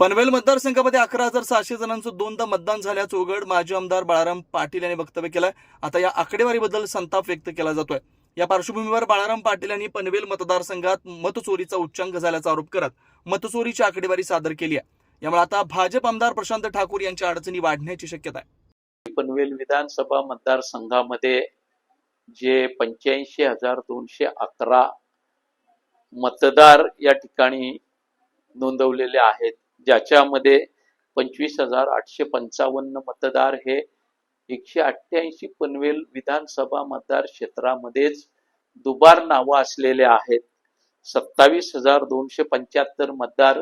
पनवेल मतदारसंघामध्ये अकरा हजार सहाशे जणांचं दोनदा मतदान झाल्याचं उघड माजी आमदार बाळाराम पाटील यांनी वक्तव्य केलंय. आता या आकडेवारीबद्दल संताप व्यक्त केला जातोय. या पार्श्वभूमीवर बाळाराम पाटील यांनी पनवेल मतदारसंघात मतचोरीचा उच्चांक झाल्याचा आरोप करत मतचोरीची आकडेवारी सादर केली आहे. यामुळे आता भाजप आमदार प्रशांत ठाकूर यांच्या अडचणी वाढण्याची शक्यता आहे. पनवेल विधानसभा मतदारसंघामध्ये जे पंच्याऐंशी हजार दोनशे अकरा मतदार या ठिकाणी नोंदवलेले आहेत. ज्याच्यामध्ये पंचवीस हजार आठशे पंचावन्न मतदार हे एकशे अठ्ठ्याऐंशी पनवेल विधानसभा मतदार क्षेत्रामध्येच दुबार नावं असलेले आहेत. सत्तावीस हजार दोनशे पंच्याहत्तर मतदार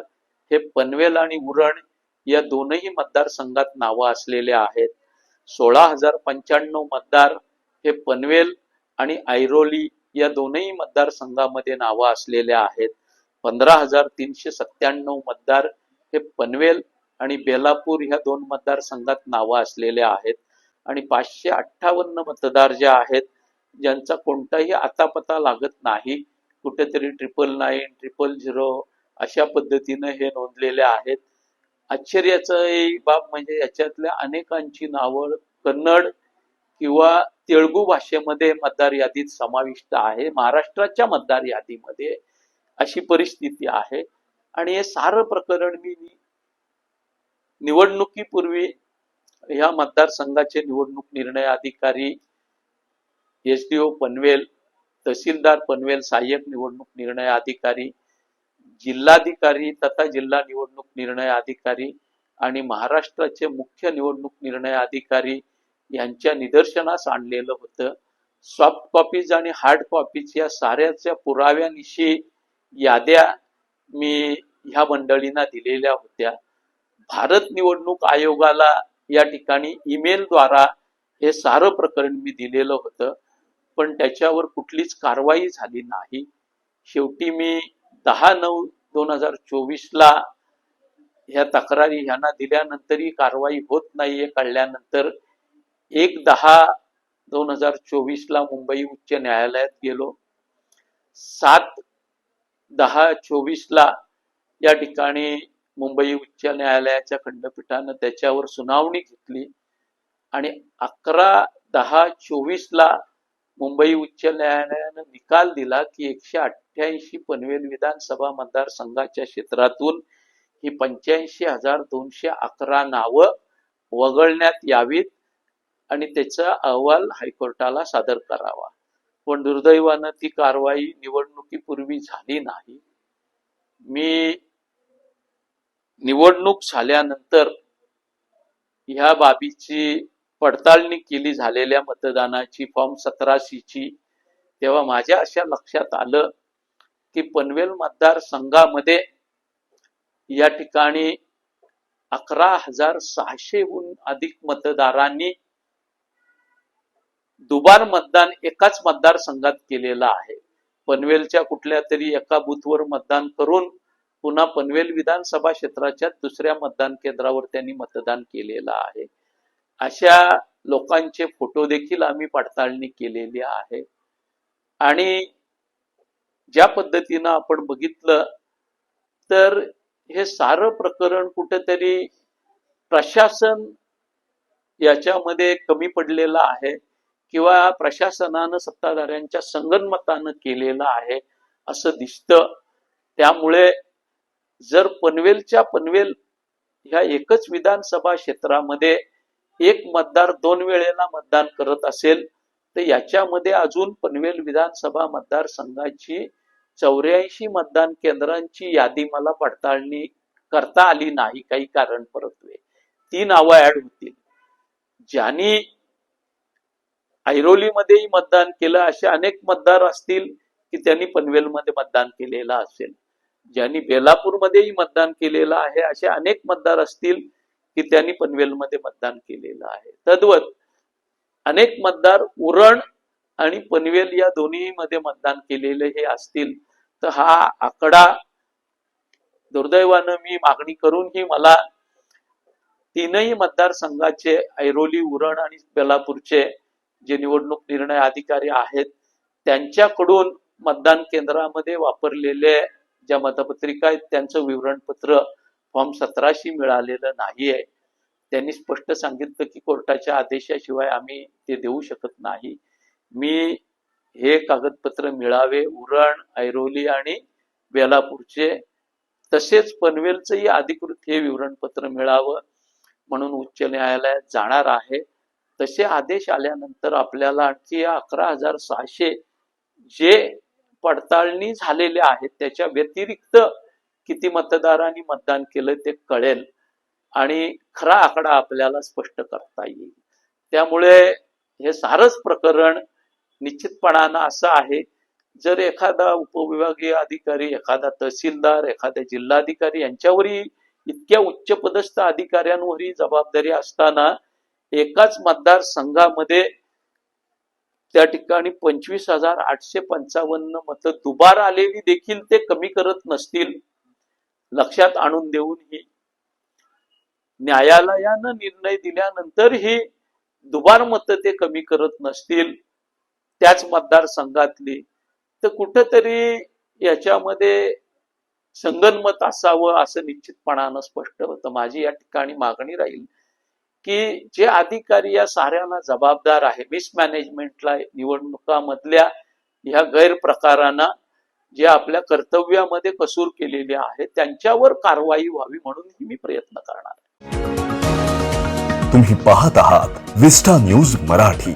हे पनवेल आणि उरण या दोनही मतदारसंघात नावं असलेले आहेत. सोळा हजार पंच्याण्णव मतदार हे पनवेल आणि ऐरोली या दोनही मतदारसंघामध्ये नावं असलेल्या आहेत. पंधरा हजार तीनशे सत्त्याण्णव मतदार हे पनवेल आणि बेलापूर ह्या दोन मतदारसंघात नावं असलेले आहेत. आणि पाचशे अठ्ठावन्न मतदार जे आहेत ज्यांचा कोणताही आतापता लागत नाही कुठेतरी ट्रिपल नाईन ट्रिपल झिरो अशा पद्धतीनं हे नोंदलेले आहेत. आश्चर्याचं बाब म्हणजे याच्यातल्या अनेकांची नावं कन्नड किंवा तेलगू भाषेमध्ये मतदार यादीत समाविष्ट आहे महाराष्ट्राच्या मतदार यादीमध्ये अशी परिस्थिती आहे. आणि हे सारं प्रकरण मी निवडणुकीपूर्वी ह्या मतदारसंघाचे निवडणूक निर्णय अधिकारी एस डी ओ पनवेल तहसीलदार पनवेल सहाय्यक निवडणूक निर्णय अधिकारी जिल्हाधिकारी तथा जिल्हा निवडणूक निर्णय अधिकारी आणि महाराष्ट्राचे मुख्य निवडणूक निर्णय अधिकारी यांच्या निदर्शनास आणलेलं होतं. सॉफ्ट कॉपीज आणि हार्ड कॉपीज या साऱ्याच्या पुराव्यानिशी याद्या मी ह्या मंडळींना दिलेल्या होत्या. भारत निवडणूक आयोगाला या ठिकाणी ईमेलद्वारा हे सारं प्रकरण मी दिलेलं होतं. पण त्याच्यावर कुठलीच कारवाई झाली नाही. शेवटी मी दहा नऊ दोन हजार चोवीसला ह्या तक्रारी ह्यांना दिल्यानंतरही कारवाई होत नाहीये. कळल्यानंतर एक दहा दोन हजार चोवीसला मुंबई उच्च न्यायालयात गेलो. सात दहा चोवीसला या ठिकाणी मुंबई उच्च न्यायालयाच्या खंडपीठानं त्याच्यावर सुनावणी घेतली. आणि अकरा दहा चोवीसला मुंबई उच्च न्यायालयानं निकाल दिला की एकशे अठ्ठ्याऐंशी पनवेल विधानसभा मतदारसंघाच्या क्षेत्रातून ही पंच्याऐंशी हजार दोनशे अकरा नावं वगळण्यात यावीत आणि त्याचा अहवाल हायकोर्टाला सादर करावा. पण दुर्दैवानं ती कारवाई निवडणुकीपूर्वी झाली नाही. मी निवडणूक झाल्यानंतर ह्या बाबीची पडताळणी केली झालेल्या मतदानाची फॉर्म सतराशीची. तेव्हा माझ्या अशा लक्षात आलं की पनवेल मतदारसंघामध्ये या ठिकाणी अकरा हजार सहाशेहून अधिक मतदारांनी दुबार मतदान एकाच मतदारसंघात केलेलं आहे. पनवेलच्या कुठल्या तरी एका बूथवर मतदान करून पुन्हा पनवेल विधानसभा क्षेत्राच्या दुसऱ्या मतदान केंद्रावर त्यांनी मतदान केलेलं आहे. अशा लोकांचे फोटो देखील आम्ही पडताळणी केलेली आहे. आणि ज्या पद्धतीनं आपण बघितलं तर हे सारं प्रकरण कुठेतरी प्रशासन याच्यामध्ये कमी पडलेलं आहे किंवा प्रशासनानं सत्ताधाऱ्यांच्या संगनमतानं केलेलं आहे असं दिसतं. त्यामुळे जर पनवेलच्या पनवेल ह्या एकच विधानसभा क्षेत्रामध्ये एक मतदार दोन वेळेला मतदान करत असेल तर याच्यामध्ये अजून पनवेल विधानसभा मतदारसंघाची चौऱ्याऐंशी मतदान केंद्रांची यादी मला पडताळणी करता आली नाही काही कारण परत्वे ती नावं ऍड होतील. ज्यांनी ऐरोलीमध्येही मतदान केलं असे अनेक मतदार असतील की त्यांनी पनवेलमध्ये मतदान केलेलं असेल. ज्यांनी बेलापूरमध्येही मतदान केलेलं आहे असे अनेक मतदार असतील की त्यांनी पनवेलमध्ये मतदान केलेलं आहे. तद्वत अनेक मतदार उरण आणि पनवेल या दोन्ही मध्ये मतदान केलेले हे असतील तर हा आकडा दुर्दैवानं मी मागणी करूनही मला तीनही मतदारसंघाचे ऐरोली उरण आणि बेलापूरचे जे निवडणूक निर्णय अधिकारी आहेत त्यांच्याकडून मतदान केंद्रामध्ये वापरलेले ज्या मतपत्रिका आहेत त्यांचं विवरणपत्र फॉर्म सतराशी मिळालेलं नाहीये. त्यांनी स्पष्ट सांगितलं की कोर्टाच्या आदेशाशिवाय आम्ही ते देऊ शकत नाही. मी हे कागदपत्र मिळावे उरण ऐरोली आणि बेलापूरचे. तसेच पनवेलचंही अधिकृत हे विवरणपत्र मिळावं म्हणून उच्च न्यायालयात जाणार आहे. तसे आदेश आल्यानंतर आपल्याला आणखी अकरा हजार सहाशे जे पडताळणी झालेल्या आहेत. त्याच्या व्यतिरिक्त किती मतदारांनी मतदान केलं ते कळेल. आणि खरा आकडा आपल्याला स्पष्ट करता येईल. त्यामुळे हे सारच प्रकरण निश्चितपणानं असं आहे. जर एखादा उपविभागीय अधिकारी एखादा तहसीलदार एखादा जिल्हाधिकारी यांच्यावरही इतक्या उच्च पदस्थ अधिकाऱ्यांवरही जबाबदारी असताना एकाच मतदारसंघामध्ये त्या ठिकाणी पंचवीस हजार आठशे पंचावन्न मतं दुबार आलेली देखील ते कमी करत नसतील. लक्षात आणून देऊन ही न्यायालयानं निर्णय दिल्यानंतरही दुबार मतं ते कमी करत नसतील. त्याच मतदारसंघातली. तर कुठंतरी याच्यामध्ये संगनमत असावं असं निश्चितपणानं स्पष्ट होतं. माझी या ठिकाणी मागणी राहील. की जे अधिकारी या साऱ्यांना जबाबदार आहे मिसमॅनेजमेंटला निवडणुकामधल्या ह्या गैरप्रकारांना जे आपल्या कर्तव्यामध्ये कसूर केलेले आहे त्यांच्यावर कारवाई व्हावी म्हणून मी प्रयत्न करणार आहे. तुम्ही पाहत आहात विस्टा न्यूज मराठी